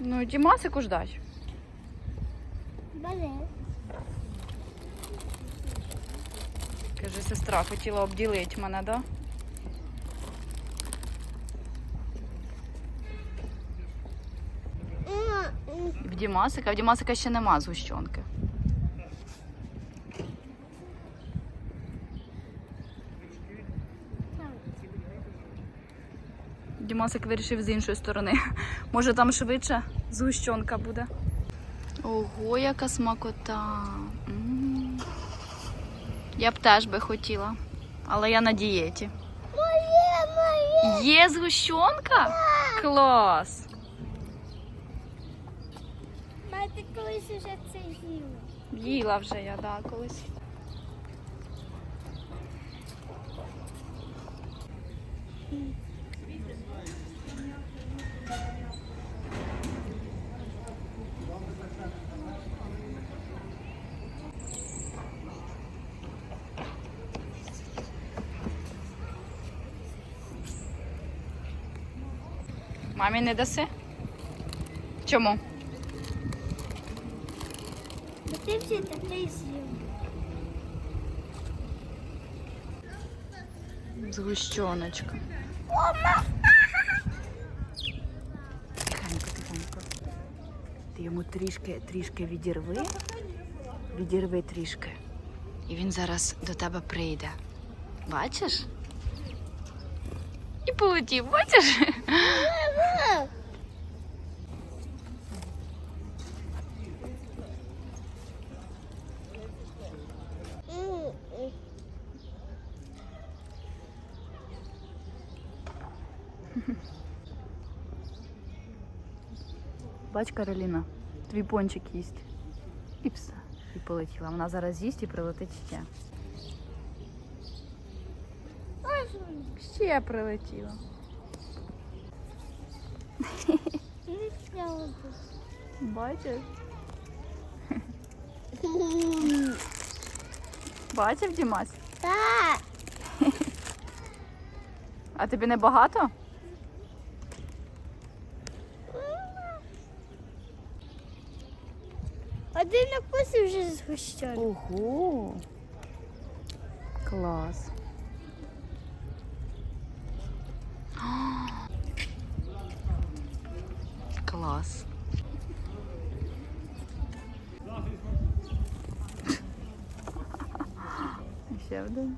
Ну, Дімасику ждать. Бери. Каже, сестра хотіла обділити мене, да? В Дімасика. В Дімасика ще нема згущенки. там. Дімасик вирішив з іншої сторони. Може там швидше згущенка буде. Ого, яка смакота. М. Я б теж би хотіла, але я на дієті. Моє, моє. Є згущенка? Клас! Мати колись уже це їла. Їла вже я, да, колись. Мамі не даси? Чому? Бо ти вже такий з'їв. Згущеночка. Тихенько, тихенько. Ти йому трішки, трішки відірви. Відірви трішки. І він зараз до тебе прийде. Бачиш? І полетів, бачиш? М, м. Бач, Кароліна, твій пончик їсть. І все. І полетіла. Вона зараз їсть і прилетить ще. Ще прилетіла. Бачиш? Бачив, Дімась? Так. А тобі не багато? Один укус і вже згущений. Ого. Клас. Клас. Ще один.